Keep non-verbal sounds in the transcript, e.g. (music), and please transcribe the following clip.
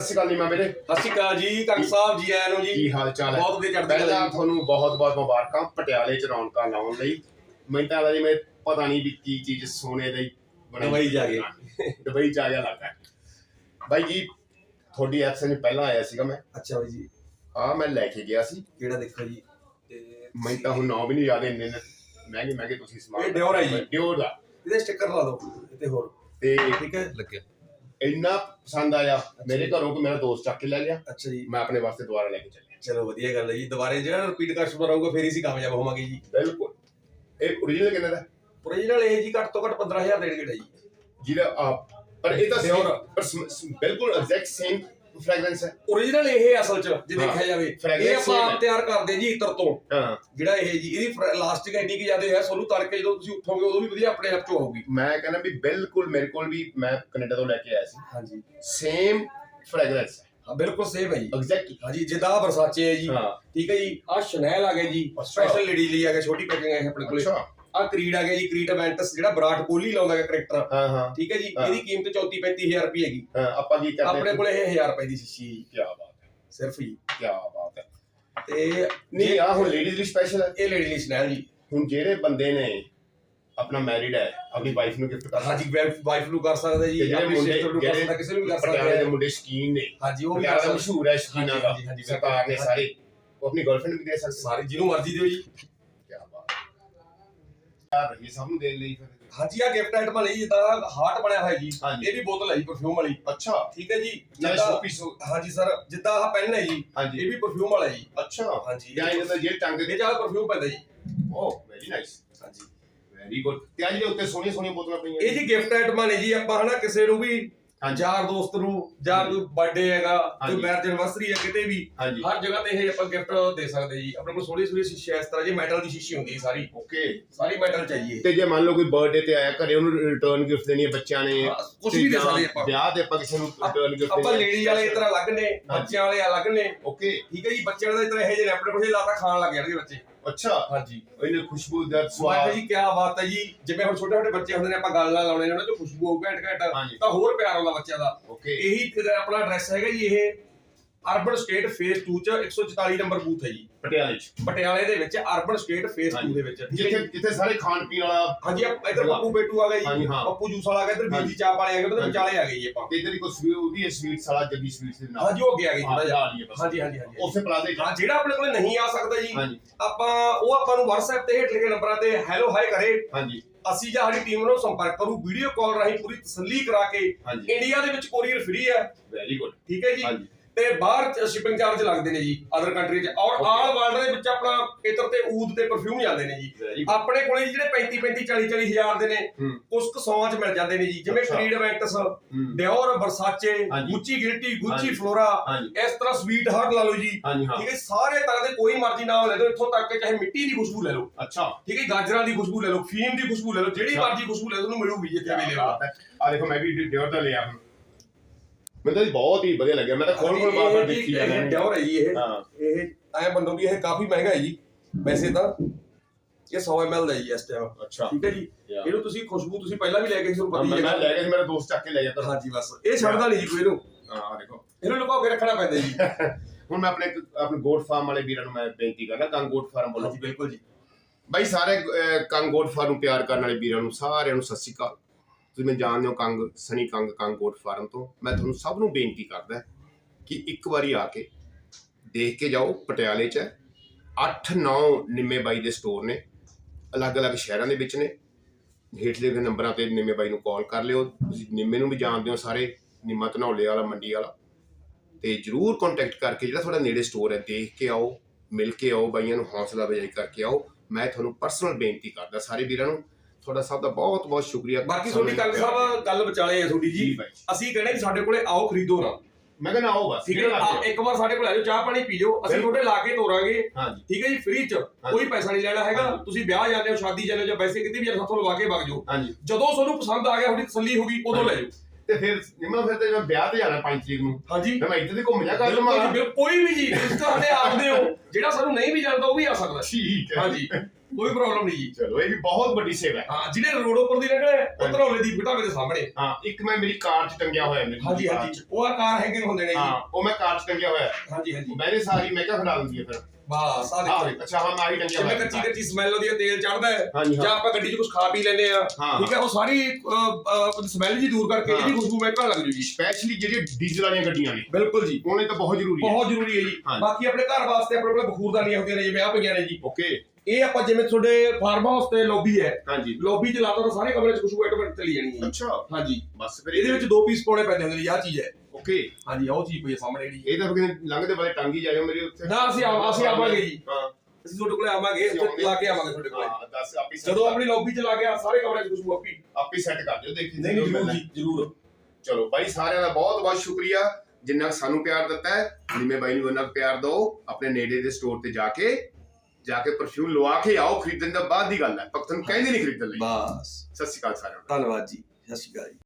ਸਤਿ ਸ਼੍ਰੀ ਅਕਾਲ ਨੀਮਾ ਮੇਰੇ ਸਤਿ ਸ਼੍ਰੀ ਅਕਾਲ ਜੀ ਕੰਗ ਸਾਹਿਬ ਜੀ ਆਇਆਂ ਨੂੰ ਜੀ। ਕੀ ਹਾਲ ਚਾਲ ਹੈ? ਬਹੁਤ ਵਧੀਆ ਚੜ੍ਹਦੀ ਕਲਾ ਪਹਿਲਾਂ ਜੀ। ਤੁਹਾਨੂੰ ਬਹੁਤ ਬਹੁਤ ਮੁਬਾਰਕਾਂ ਪਟਿਆਲੇ ਚ ਰੌਣਕਾਂ ਲਾਉਣ ਲਈ। ਮੈਨੂੰ ਤਾਂ ਲੱਗਦਾ ਜਿਵੇਂ ਪਤਾ ਨਹੀਂ ਵੀ ਕੀ ਚੀਜ਼ ਸੋਨੇ ਦੀ ਬਣਾਈ ਦੁਬਈ ਜਾ ਕੇ। ਦੁਬਈ ਜਾ ਗਿਆ ਲੱਗਦਾ। ਬਾਈ ਜੀ ਤੁਹਾਡੀ ਐਕਸ਼ਨ ਪਹਿਲਾਂ ਆਇਆ ਸੀਗਾ ਮੈਂ। ਅੱਛਾ ਬਾਈ ਜੀ। ਆ ਮੈਂ ਲੈ ਕੇ ਗਿਆ ਸੀ। ਕਿਹੜਾ ਦੇਖੋ ਜੀ? ਤੇ ਮੈਨੂੰ ਤਾਂ ਹੁਣ ਨਾਮ ਵੀ ਨਹੀਂ ਯਾਦ ਇੰਨੇ ਨੇ। ਮਹਿੰਗੇ ਮਹਿੰਗੇ ਤੁਸੀਂ ਸਮਾਨ ਇਹ Dior ਹੈ ਜੀ। ਡਿਓਰ ਦਾ। ਇਹਦੇ ਸਟicker ਲਾ ਦਿਓ ਤੇ ਹੋਰ। ਤੇ ਠੀਕ ਹੈ। ਲੱਗਿਆ ਇੰਨਾ ਪਸੰਦ ਆਇਆ ਮੇਰੇ ਘਰੋਂ ਕੋ ਮੇਰਾ ਦੋਸਤ ਚੱਕ ਕੇ ਲੈ ਗਿਆ ਅੱਛਾ ਜੀ। ਮੈਂ ਆਪਣੇ ਵਾਸਤੇ ਦੁਬਾਰਾ ਲੈ ਕੇ ਚੱਲਿਆ। ਚਲੋ ਵਧੀਆ ਗੱਲ ਹੈ ਜੀ ਦੁਬਾਰੇ ਜਿਹੜਾ ਰਿਪੀਟ ਕਸਟਮਰ ਆਊਗਾ ਫੇਰ ਹੀ ਅਸੀਂ ਕਾਮਯਾਬ ਹੋਵਾਂਗੇ ਜੀ। ਬਿਲਕੁਲ। ਇਹ ਓਰੀਜਨਲ ਕਿੰਨੇ ਦਾ? ਓਰੀਜਨਲ ਇਹ ਜੀ ਘੱਟ ਤੋਂ ਘੱਟ 15000 ਦੇਣਗੇ ਜੀ। ਆਪ ਪਰ ਇਹ ਤਾਂ ਪਰ ਬਿਲਕੁਲ ਐਗਜ਼ੈਕਟ ਸੇਮ ਫ੍ਰੈਗਰੈਂਸ ਹੈ। ਓਰੀਜਨਲ ਇਹ ਅਸਲ ਚ ਜੇ। ਦੇਖਿਆ ਜਾਵੇ। Fragrance ਇਹ ਆਪਾਂ same ਹੈ। ਆਪ ਤਿਆਰ ਕਰਦੇ ਜੀ ਇਤਰ ਤੋਂ। ਹਾਂ। ਜਿਹੜਾ ਇਹ ਜੀ ਇਹਦੀ ਲਾਸਟਿਕ ਇੰਨੀ ਕਿ ਜ਼ਿਆਦਾ ਹੈ ਸੋਨੂੰ ਤੜਕੇ ਜਦੋਂ ਤੁਸੀਂ ਉੱਠੋਗੇ ਉਦੋਂ ਵੀ ਵਧੀਆ ਆਪਣੇ ਆਪ ਚ ਆਊਗੀ। ਮੈਂ ਕਹਿੰਦਾ ਵੀ ਬਿਲਕੁਲ ਮੇਰੇ ਕੋਲ ਵੀ ਮੈਂ ਕੈਨੇਡਾ ਤੋਂ ਲੈ ਕੇ ਆਇਆ ਸੀ। ਹਾਂਜੀ। ਸੇਮ ਫ੍ਰੈਗਰੈਂਸ ਹੈ। ਹਾਂ ਬਿਲਕੁਲ ਸੇਮ ਹੈ ਜੀ। ਐਗਜ਼ੈਕਟ ਹਾਂਜੀ ਜਿੱਦਾਂ ਆਹ ਵਰਸਾਚੇ ਹੈ ਜੀ। ਹਾਂ। ਠੀਕ ਹੈ ਜੀ ਆ ਸ਼ਨੈਲ ਆ ਗਿਆ ਜੀ। ਅੱਛਾ। ਸਪੈਸ਼ਲ ਲੇਡੀ ਲਈ ਆ ਗਿਆ ਛੋਟੀ ਪੈਕਿੰਗ ਹੈ ਆਪਣੇ ਕੋਲੇ। ਅੱਛਾ। ਆ ਕਰੀਡ ਆ ਗਿਆ ਜੀ ਕਰੀਟ ਐਵੈਂਟਸ ਜਿਹੜਾ ਵਿਰਾਟ ਕੋਹਲੀ ਲਾਉਂਦਾ ਹੈ ਕਰੈਕਟਰ ਹਾਂ ਹਾਂ। ਠੀਕ ਹੈ ਜੀ ਹਾਂ। ਇਹਦੀ ਕੀਮਤ 34 35000 ਰੁਪਏ ਹੈਗੀ। ਹਾਂ, ਆਪਾਂ ਕੀ ਕਰਦੇ ਆਪਣੇ ਕੋਲੇ ਇਹ 1000 ਰੁਪਏ ਦੀ ਸ਼ੀਸ਼ੀ ਹੈ ਜੀ, ਕੀ ਬਾਤ ਹੈ। ਸਿਰਫ ਜੀ ਕੀ ਬਾਤ ਹੈ। ਤੇ ਨਹੀਂ ਆ ਹੁਣ ਲੇਡੀਜ਼ ਲਈ ਸਪੈਸ਼ਲ ਹੈ। ਇਹ ਲੇਡੀ ਲਈ ਸ਼ਨੈਲ ਜੀ। ਹੁਣ ਜਿਹੜੇ ਬੰਦੇ ਨੇ ਆਪਣਾ ਮੈਰਿਡ ਹੈ ਆਪਣੀ ਵਾਈਫ ਨੂੰ ਗਿਫਟ ਕਰ ਹਾਂਜੀ ਵਾਈਫ ਨੂੰ ਕਰ ਸਕਦਾ ਜੀ ਜਿਹੜੇ ਆਪਣੀ ਮੁੰਡੇ ਨੂੰ ਕਰ ਸਕਦਾ ਕਿਸੇ ਨੂੰ ਵੀ ਕਰ ਸਕਦਾ ਮੁੰਡੇ ਸ਼ਕੀਨ ਨੇ ਹਾਂਜੀ ਉਹ ਵੀ ਸਕਦਾ। ਮਸ਼ਹੂਰ ਹੈ ਸ਼ਕੀਨਾ ਦਾ। ਹਾਂਜੀ, ਹਾਂਜੀ, ਸਰਕਾਰ ਨੇ। ਸਾਰੇ ਉਹ ਆਪਣੀ ਗਰਲਫ੍ਰੈਂਡ ਵੀ ਦੇ ਸਕਦੇ। ਸਾਰੇ ਜਿਹਨੂੰ ਮਰਜ਼ੀ ਦਿਓ ਜੀ। ਹੈ ਯਾਰ ਇਹ ਸਭ ਨੂੰ ਦੇਣ ਲਈ ਫਿਰ। ਹਾਂਜੀ ਆ ਗਿਫਟ ਆਈਟਮ ਲਈ ਜਿੱਦਾਂ ਹਾਰਟ ਬਣਿਆ ਹੋਇਆ ਜੀ। ਹਾਂਜੀ। ਇਹ ਵੀ ਬੋਤਲ ਹੈ ਜੀ ਪਰਫਿਊਮ ਵਾਲੀ। ਅੱਛਾ। ਠੀਕ ਹੈ ਜੀ? ਜਿੱਦਾਂ- ਸ਼ੋਪੀਸ ਹਾਂਜੀ ਸਰ ਜਿੱਦਾਂ ਆਹ ਪੈਨ ਹੈ ਜੀ ਹਾਂਜੀ। ਇਹ ਵੀ ਪਰਫਿਊਮ ਵਾਲਾ ਜੀ। ਅੱਛਾ। ਹਾਂਜੀ। ਜਾਂ ਇਹਨਾਂ ਦਾ ਜੇ ਟੰਗ ਦੇ ਜ਼ਿਆਦਾ ਪਰਫਿਊਮ ਪੈਂਦਾ ਜੀ। ਓ ਵੈਰੀ ਨਾਈਸ ਹਾਂਜੀ। ਵੈਰੀ ਗੁੱਡ ਤੇ ਅੱਜ ਦੇ ਉੱਤੇ ਸੋਹਣੀਆਂ ਸੋਹਣੀਆਂ ਬੋਤਲਾਂ ਪਈਆਂ ਇਹ ਜੀ। ਗਿਫਟ ਆਈਟਮਾਂ ਨੇ ਜੀ ਆਪਾਂ ਹਨਾ ਕਿਸੇ ਨੂੰ ਵੀ ਯਾਰ ਦੋਸਤ ਨੂੰ ਜਾਂ। ਕੋਈ ਬਰਥਡੇ ਹੈਗਾ ਕੋਈ। ਮੈਰਿਜ ਐਨਵਰਸਰੀ ਹੈ ਕਿਤੇ ਵੀ ਹਰ ਜਗ੍ਹਾ ਤੇ ਇਹ ਆਪਾਂ ਗਿਫਟ ਦੇ ਸਕਦੇ ਜੀ। ਆਪਣੇ ਕੋਲ ਸੋਹਣੀ ਸੋਹਣੀ ਸ਼ੀਸ਼ੇ ਇਸ ਤਰ੍ਹਾਂ ਜੀ ਮੈਟਲ ਦੀ ਸ਼ੀਸ਼ੀ ਹੁੰਦੀ ਹੈ ਸਾਰੀ। ਓਕੇ ਸਾਰੀ ਮੈਟਲ ਚਾਹੀਏ। ਤੇ ਜੇ ਮੰਨ ਲਓ ਕੋਈ ਬਰਥਡੇ ਤੇ ਆਇਆ ਘਰੇ ਉਹਨੂੰ ਰਿਟਰਨ ਗਿਫਟ ਦੇਣੀ ਹੈ ਬੱਚਿਆਂ ਨੇ ਕੁਝ ਵੀ ਦੇ ਸਕਦੇ ਆਪਾਂ। ਵਿਆਹ ਤੇ ਆਪਾਂ ਕਿਸੇ ਨੂੰ ਰਿਟਰਨ ਗਿਫਟ ਆਪਾਂ ਲੇਡੀ ਵਾਲੇ ਇਸ ਤਰ੍ਹਾਂ ਅਲੱਗ ਨੇ ਬੱਚਿਆਂ ਵਾਲੇ ਅਲੱਗ ਨੇ। ਓਕੇ ਠੀਕ ਹੈ ਜੀ ਬੱਚਿਆਂ ਦਾ ਇਸ ਤਰ੍ਹਾਂ ਇਹ ਜਿਹੇ ਆਪਣੇ ਕੋਲ ਲਾਤਾ ਖਾਣ ਲੱਗ ਜਾਣਗੇ ਬੱਚੇ। ਅੱਛਾ। ਹਾਂਜੀ। ਇਹਨੇ ਖੁਸ਼ਬੂਦਾਰ ਮੈਂ ਸਵਾਦ ਜੀ ਕੀ ਬਾਤ ਹੈ ਜੀ ਜਿਵੇਂ ਹੁਣ ਛੋਟੇ ਛੋਟੇ ਬੱਚੇ ਹੁੰਦੇ ਨੇ ਆਪਾਂ ਗੱਲ ਨਾਲ ਲਾਉਣੇ ਨੇ ਉਹਨਾਂ ਚ ਖੁਸ਼ਬੂ ਆਊ ਘੈਂਟ ਘੈਂਟ। ਹਾਂਜੀ। ਤਾਂ ਹੋਰ ਪਿਆਰ ਆਉਂਦਾ ਬੱਚਿਆਂ ਦਾ। ਓਕੇ ਇਹੀ ਤੇ ਆਪਣਾ ਐਡਰੈਸ ਹੈਗਾ ਜੀ ਇਹ। ਅਰਬਨ ਸਟੇਟ ਫੇਸ 2 ਚ 144 ਨੰਬਰ ਬੂਥ ਹੈ ਜੀ। ਪਟਿਆਲੇ ਚ। ਪਟਿਆਲੇ ਦੇ ਵਿੱਚ ਅਰਬਨ ਸਟੇਟ ਫੇਸ 2 ਦੇ ਵਿੱਚ। ਠੀਕ ਹੈ ਜਿੱਥੇ ਜੀ? ਜਿੱਥੇ ਸਾਰੇ ਖਾਣ ਪੀਣ ਵਾਲਾ ਹਾਂਜੀ ਆ ਇਧਰ ਪੱਪੂ ਬੇਟੂ ਆ ਗਿਆ ਹਾਂਜੀ, ਜੀ ਹਾਂ। ਪੱਪੂ ਜੂਸ ਵਾਲਾ ਆ ਗਿਆ ਇਧਰ ਹਾਂਜੀ। ਬੀਜੀ ਚਾਪ ਵਾਲੇ ਆ ਗਏ ਉਹਦੇ ਹਾਂਜੀ। ਵਿਚਾਲੇ ਆ ਗਏ ਜੀ ਆਪਾਂ। ਤੇ ਇਧਰ ਹੀ ਕੋਈ ਸਵੀਟ ਉਹਦੀ ਸਵੀਟਸ ਵਾਲਾ ਜੱਗੀ ਸਵੀਟਸ ਦੇ ਨਾਲ। ਹਾਂਜੀ ਉਹ ਅੱਗੇ ਆ ਗਏ ਜਿਹਾ। ਜੀ ਬਸ। ਹਾਂਜੀ ਹਾਂਜੀ ਹਾਂਜੀ। ਉਸੇ ਪਲਾਜ਼ੇ ਚ ਹਾਂ ਜਿਹੜਾ ਆਪਣੇ ਕੋਲੇ ਨਹੀਂ ਆ ਸਕਦਾ ਜੀ। ਹਾਂਜੀ। ਆਪਾਂ ਉਹ ਆਪਾਂ ਨੂੰ WhatsApp ਤੇ ਹੇਠ ਲਿਖੇ ਨੰਬਰਾਂ ਤੇ ਹੈਲੋ ਹਾਈ ਕਰੇ। ਹਾਂਜੀ। ਅਸੀਂ ਜਾਂ ਸਾਡੀ ਟੀਮ ਨੂੰ ਸੰਪਰਕ ਕਰੂ ਵੀਡੀਓ ਕਾਲ ਰਾਹੀਂ ਪੂਰੀ ਤਸੱਲੀ ਕਰਾ ਕੇ ਹਾਂਜੀ। ਇੰਡੀਆ ਦੇ ਵਿੱਚ ਕੋਰੀਅਰ ਫ੍ਰੀ ਹੈ। ਵੈਰੀ ਗੁੱਡ ਠੀਕ ਹੈ ਜੀ। ਹਾਂਜੀ। ਤੇ ਬਾਹਰ ਸ਼ਿਪਿੰਗ ਚਾਰਜ ਲੱਗਦੇ ਨੇ ਜੀ ਅਦਰ ਕੰਟਰੀ 'ਚ। ਔਰ. ਆਲ ਵਰਲਡ ਦੇ ਵਿੱਚ ਆਪਣਾ ਇਤਰ ਤੇ ਊਦ ਤੇ ਪਰਫਿਊਮ ਜਾਂਦੇ ਨੇ ਜੀ। ਆਪਣੇ ਕੋਲੇ ਜਿਹੜੇ 35 35 40 40 ਹਜ਼ਾਰ ਦੇ ਨੇ ਹੂੰ। ਕੁਝ ਕੁ ਸੌਆਂ 'ਚ ਮਿਲ ਜਾਂਦੇ ਨੇ ਜੀ। ਜਿਵੇਂ। ਕਰੀਡ ਵੈਂਟਸ ਡਿਓਰ ਵਰਸਾਚੇ ਹਾਂਜੀ। ਗੁੱਚੀ ਗਿਲਟੀ ਗੁੱਚੀ। ਫਲੋਰਾ ਇਸ ਤਰ੍ਹਾਂ ਸਵੀਟ ਹਾਰਟ ਲਾ ਲਓ ਜੀ। ਠੀਕ ਹੈ ਸਾਰੇ ਤਰ੍ਹਾਂ ਦੇ ਕੋਈ ਮਰਜ਼ੀ ਨਾਮ ਲੈ ਲਓ ਇੱਥੋਂ ਤੱਕ ਕਿ ਚਾਹੇ ਮਿੱਟੀ ਦੀ ਖੁਸ਼ਬੂ ਲੈ ਲਓ। ਅੱਛਾ। ਠੀਕ ਹੈ ਗਾਜਰਾਂ ਦੀ ਖੁਸ਼ਬੂ ਲੈ ਲਓ ਫੀਮ ਦੀ ਖੁਸ਼ਬੂ ਲੈ ਲਓ ਜਿਹੜੀ। ਮਰਜ਼ੀ ਖੁਸ਼ਬੂ ਲੈ ਲਓ ਤੁਹਾਨੂੰ ਮਿਲੂਗੀ ਜਿੱਥੇ ਕਿਆ ਵੀ ਬਾਤ ਹੈ। ਆ ਦੇਖੋ ਮੈਂ ਵੀ ਡਿਓਰ ਦਾ ਲਿਆ ਮੈਨੂੰ ਤਾਂ ਜੀ ਬਹੁਤ ਹੀ ਵਧੀਆ ਲੱਗਿਆ। ਮੈਂ ਤਾਂ ਖੋਲ ਖੋਲ ਬਾਰ ਬਾਰ ਦੇਖੀ ਜਾ ਰਿਹਾ ਡਿਓਰ ਹੈ ਜੀ ਇਹ। ਹਾਂ। ਇਹ ਐ ਮੰਨੋ ਵੀ ਇਹ ਕਾਫੀ ਮਹਿੰਗਾ ਹੈ ਜੀ ਵੈਸੇ ਤਾਂ। ਇਹ 100 ml ਦਾ ਜੀ ਇਸ ਟਾਈਮ ਅੱਛਾ। ਠੀਕ ਹੈ ਜੀ। Yeah. ਇਹਨੂੰ ਤੁਸੀਂ ਖੁਸ਼ਬੂ ਤੁਸੀਂ ਪਹਿਲਾਂ ਵੀ ਲੈ ਕੇ ਤੁਹਾਨੂੰ ਹਾਂ, ਪਤਾ ਮੈਂ ਹੀ ਮੈਂ ਹੈ ਲੈ ਗਿਆ ਸੀ ਮੇਰਾ ਦੋਸਤ ਚੱਕ ਕੇ ਲੈ ਜਾਂਦਾ। ਹਾਂਜੀ ਬਸ। ਇਹ ਛੱਡਦਾ ਨਹੀਂ ਜੀ ਕੋਈ ਇਹਨੂੰ। ਹਾਂ ਦੇਖੋ। ਇਹਨੂੰ ਲੁਕਾ ਕੇ ਰੱਖਣਾ ਪੈਂਦਾ ਜੀ। (laughs) ਹੁਣ ਮੈਂ ਆਪਣੇ ਆਪਣੇ ਗੋਟ ਫਾਰਮ ਵਾਲੇ ਵੀਰਾਂ ਨੂੰ ਮੈਂ ਬੇਨਤੀ ਕਰਦਾ ਕੰਗ ਗੋਟ ਫਾਰਮ ਬੋਲੋ ਹਾਂਜੀ ਬਿਲਕੁਲ ਜੀ। ਬਾਈ ਸਾਰੇ ਅਹ, ਕੰਗ ਗੋਟ ਫਾਰਮ ਨੂੰ ਪਿਆਰ ਕਰਨ ਵਾਲੇ ਵੀਰਾਂ ਨੂੰ ਸਾਰਿਆਂ ਨੂੰ ਸਤਿ ਸ਼੍ਰੀ ਅਕਾਲ। ਤੁਸੀਂ ਮੈਂ ਜਾਣਦੇ ਹੋ ਕੰਗ, ਸਨੀ ਕੰਗ ਕੰਗੋਟ ਫਾਰਮ ਤੋਂ, ਮੈਂ ਤੁਹਾਨੂੰ ਸਭ ਨੂੰ ਬੇਨਤੀ ਕਰਦਾ ਕਿ ਇੱਕ ਵਾਰੀ ਆ ਕੇ ਦੇਖ ਕੇ ਜਾਓ, ਪਟਿਆਲੇ 'ਚ 8-9 ਨਿੰਮੇ ਬਾਈ ਦੇ ਸਟੋਰ ਨੇ, ਅਲੱਗ-ਅਲੱਗ ਸ਼ਹਿਰਾਂ ਦੇ ਵਿੱਚ ਨੇ। ਹੇਠਲੇ ਦੇ ਨੰਬਰਾਂ ਤੇ ਨਿੰਮੇ ਬਾਈ ਨੂੰ ਕਾਲ ਕਰ ਲਿਓ। ਤੁਸੀਂ ਨਿੰਮੇ ਨੂੰ ਵੀ ਜਾਣਦੇ ਹੋ ਸਾਰੇ, ਨਿੰਮਾ ਧਨੌਲੇ ਵਾਲਾ, ਮੰਡੀ ਵਾਲਾ। ਤੇ ਜਰੂਰ ਕੰਟੈਕਟ ਕਰਕੇ ਜਿਹੜਾ ਤੁਹਾਡਾ ਨੇੜੇ ਸਟੋਰ ਹੈ, ਦੇਖ ਕੇ ਆਓ, ਮਿਲ ਕੇ ਆਓ ਬਾਈਆਂ ਨੂੰ ਹੌਸਲਾ ਅਫਜ਼ਾਈ ਕਰਕੇ ਆਓ। ਮੈਂ ਤੁਹਾਨੂੰ ਪਰਸਨਲ ਬੇਨਤੀ ਕਰਦਾ ਸਾਰੇ ਵੀਰਾਂ ਨੂੰ ਤੁਹਾਡਾ ਸਭ ਦਾ ਬਹੁਤ ਬਹੁਤ ਸ਼ੁਕਰੀਆ। ਬਾਕੀ ਤੁਹਾਡੀ ਗੱਲ ਸਾਹਿਬ ਗੱਲ ਵਿਚਾਲੇ ਹੈ ਤੁਹਾਡੀ ਜੀ। ਜੀ ਬਾਈ ਅਸੀਂ ਕਹਿੰਦੇ ਵੀ ਸਾਡੇ ਕੋਲੇ ਆਓ ਖਰੀਦੋ ਨਾ। ਮੈਂ ਕਹਿੰਦਾ ਆਓ ਬਸ ਠੀਕ ਹੈ ਆ, ਇੱਕ ਵਾਰ ਸਾਡੇ ਕੋਲ ਆ ਜਾਓ ਚਾਹ ਪਾਣੀ ਪੀ ਜਾਓ। ਅਸੀਂ ਬਿਲਕੁਲ। ਤੁਹਾਡੇ ਲਾ ਕੇ ਤੋਰਾਂਗੇ। ਹਾਂਜੀ। ਠੀਕ ਹੈ ਜੀ? ਫ੍ਰੀ ਚ। ਕੋਈ ਪੈਸਾ ਨਹੀਂ ਲੈਣਾ ਹੈਗਾ। ਹਾਂਜੀ। ਤੁਸੀਂ ਵਿਆਹ ਜਾਂਦੇ ਹੋ ਸ਼ਾਦੀ ਜਾਂਦੇ ਹੋ ਜਾਂ ਵੈਸੇ ਕਿਤੇ ਵੀ ਹੋ ਸਾਥੋਂ ਲਵਾ ਕੇ ਵਗ ਜਾਓ। ਹਾਂਜੀ। ਜਦੋਂ ਤੁਹਾਨੂੰ ਪਸੰਦ ਆ ਗਿਆ ਤੁਹਾਡੀ ਤਸੱਲੀ ਹੋ ਗਈ ਉਦੋਂ ਲੈ ਜਾਓ। ਤੇ ਫਿਰ ਨਿੰਮਾ ਫਿਰ ਤੇ ਮੈਂ ਵਿਆਹ ਤੇ ਜਾਣਾ 5 ਤਰੀਕ ਨੂੰ। ਹਾਂਜੀ। ਮੈਂ ਇੱਥੇ ਤੇ ਘੁੰਮ ਜਾ ਕਰ ਬਿਲਕੁਲ ਜੀ, ਬਿਲਕੁਲ, ਕੋਈ ਵੀ ਜੀ ਤੁਸੀਂ ਤੁਹਾਡੇ ਆਪਦੇ ਹੋ। ਜਿਹੜਾ ਸਾਨੂੰ ਨਹੀਂ ਵੀ ਜਾਣਦਾ ਉਹ ਵੀ ਆ ਸਕਦਾ। ਠੀਕ ਹੈ। ਹਾਂਜੀ। ਕੋਈ ਪ੍ਰੋਬਲਮ ਨਹੀਂ ਜੀ। ਚਲੋ ਇਹ ਵੀ ਬਹੁਤ ਵੱਡੀ ਸੇਵਾ ਹੈ। ਹਾਂ ਜਿਹੜੇ ਰੋਡ ਉੱਪਰ ਦੀ ਰਹਿਣੇ ਉਹ ਧਰੌਲੇ ਦੀ ਢਾਬੇ ਦੇ ਸਾਹਮਣੇ। ਹਾਂ ਇੱਕ ਮੈਂ ਮੇਰੀ ਕਾਰ 'ਚ ਟੰਗਿਆ ਹੋਇਆ ਮੇਰੀ ਹਾਂਜੀ ਕਾਰ ਹਾਂਜੀ। 'ਚ। ਉਹ ਆ ਕਾਰ ਹੈਂਗਿੰਗ ਹੁੰਦੇ ਨੇ ਜੀ। ਹਾਂ ਉਹ ਮੈਂ ਕਾਰ 'ਚ ਟੰਗਿਆ ਹੋਇਆ ਹੈ। ਹਾਂਜੀ ਹਾਂਜੀ। ਮੈंने ਸਾਰੀ ਮੈਂ ਕਿਹਾ ਖੜਾ ਦਿੰਦੀ ਹੈ ਫਿਰ। ਬਸ ਆ ਆਹ ਦੇਖੋ ਅੱਛਾ ਹਾਂ ਮੈਂ ਆਹੀ ਟੰਗਿਆ ਜਿਵੇਂ ਹੋਇਆ। ਕੱਚੀ ਕੱਚੀ ਸਮੈਲ ਉਹਦੀ ਤੇਲ ਚੜਦਾ ਹੈ। ਹਾਂਜੀ ਜਾਂ ਹਾਂ ਆਪਾਂ ਗੱਡੀ 'ਚ ਕੁਝ ਖਾ ਪੀ ਲੈਂਦੇ ਆ ਹਾਂ। ਠੀਕ ਹੈ ਉਹ ਸਾਰੀ ਸਮੈਲ ਜੀ ਦੂਰ ਕਰਕੇ ਹਾਂ। ਇਹਦੀ ਖੁਸ਼ਬੂ ਮਹਿਕਣ ਲੱਗ ਜੂ ਜੀ ਸਪੈਸ਼ਲੀ ਜਿਹੜੇ ਡੀਜ਼ਲ ਵਾਲੀਆਂ ਗੱਡੀਆਂ ਨੇ। ਬਿਲਕੁਲ ਜੀ। ਉਹਨੇ ਤਾਂ ਬਹੁਤ ਜ਼ਰੂਰੀ ਹੈ। ਬਹੁਤ ਜ਼ਰੂਰੀ ਹੈ ਜੀ। ਹਾਂ। ਬਾਕੀ ਆਪਣੇ ਘਰ ਵਾਸਤੇ ਆਪਣੇ ਕੋਲ ਬਖੂਰਦਾਨੀਆਂ ਹੁੰਦੀਆਂ ਨੇ ਜਿਵੇਂ ਆ ਪਈਆਂ ਨੇ ਜੀ। ਓਕੇ ਇਹ ਆਪਾਂ ਜਿਵੇਂ ਤੁਹਾਡੇ ਫਾਰਮ ਹਾਊਸ ਤੇ ਲੌਬੀ ਹੈ ਹਾਂਜੀ। ਲੌਬੀ 'ਚ ਲਾਤਾ ਤਾਂ ਸਾਰੇ ਕਮਰੇ 'ਚ ਖੁਸ਼ਬੂ ਆਟੋਮੈਟਿਕ ਚਲੀ ਜਾਣੀ ਹੈ। ਅੱਛਾ। ਹਾਂਜੀ। ਬਸ ਫਿਰ ਇਹਦੇ ਵਿੱਚ ਦੋ ਪੀਸ ਪਾਉਣੇ ਪੈਂਦੇ ਹੁੰਦੇ ਨੇ ਆਹ ਚੀਜ਼ ਹੈ। ਓਕੇ। ਹਾਂਜੀ ਉਹ ਚੀਜ਼ ਪਈ ਹੈ ਸਾਹਮਣੇ ਜਿਹੜੀ। ਇਹ ਤਾਂ ਫਿਰ ਲੰਘਦੇ ਵਾਲੇ ਟੰਗ ਜਾਇਓ ਮੇਰੇ ਉੱਤੇ ਨਾ, ਅਸੀਂ ਆਵਾਂ- ਅਸੀਂ ਆਵਾਂਗੇ ਜੀ। ਹਾਂ। ਅਸੀਂ ਤੁਹਾਡੇ ਕੋਲੇ ਆਵਾਂਗੇ ਇੱਥੇ ਲਾ ਕੇ ਆਵਾਂਗੇ। ਤੁਹਾਡੇ ਕੋਲੇ। ਹਾਂ ਦੱਸ ਆਪੀ ਜਦੋਂ ਆਪਣੀ ਲੌਬੀ 'ਚ ਲਾ ਕੇ ਆ ਸਾਰੇ ਕਮਰੇ 'ਚ ਖੁਸ਼ਬੂ ਆਪੀ। ਆਪੀ ਸੈੱਟ ਕਰ ਦਿਓ ਦੇਖੀ ਨਹੀਂ ਜ਼ਰੂਰ ਜੀ ਜ਼ਰੂਰ। ਚਲੋ ਬਾਈ ਸਾਰਿਆਂ ਦਾ ਬਹੁਤ ਬਹੁਤ ਸ਼ੁਕਰੀਆ। ਜਿੰਨਾ ਕੁ ਸਾਨੂੰ ਪਿਆਰ ਦਿੱਤਾ ਹੈ ਜਿਵੇਂ ਬਾਈ ਨੂੰ ਉਹਨਾਂ ਪਿਆਰ ਦਿਓ ਆਪਣੇ ਨੇੜੇ ਦੇ ਸਟੋਰ ਤੇ ਜਾ ਕੇ ਜਾ ਕੇ ਪਰਫਿਊਮ ਲਵਾ ਕੇ ਆਓ ਖਰੀਦਣ ਦਾ ਬਾਅਦ ਦੀ ਗੱਲ ਹੈ। ਪਕਤਨ ਕਹਿੰਦੇ ਨਹੀਂ ਖਰੀਦਣ ਲਈ। ਬਸ। ਸਤਿ ਸ਼੍ਰੀ ਅਕਾਲ ਸਾਰਿਆਂ ਨੂੰ। ਧੰਨਵਾਦ ਜੀ ਸਤਿ ਸ਼੍ਰੀ ਅਕਾਲ ਜੀ।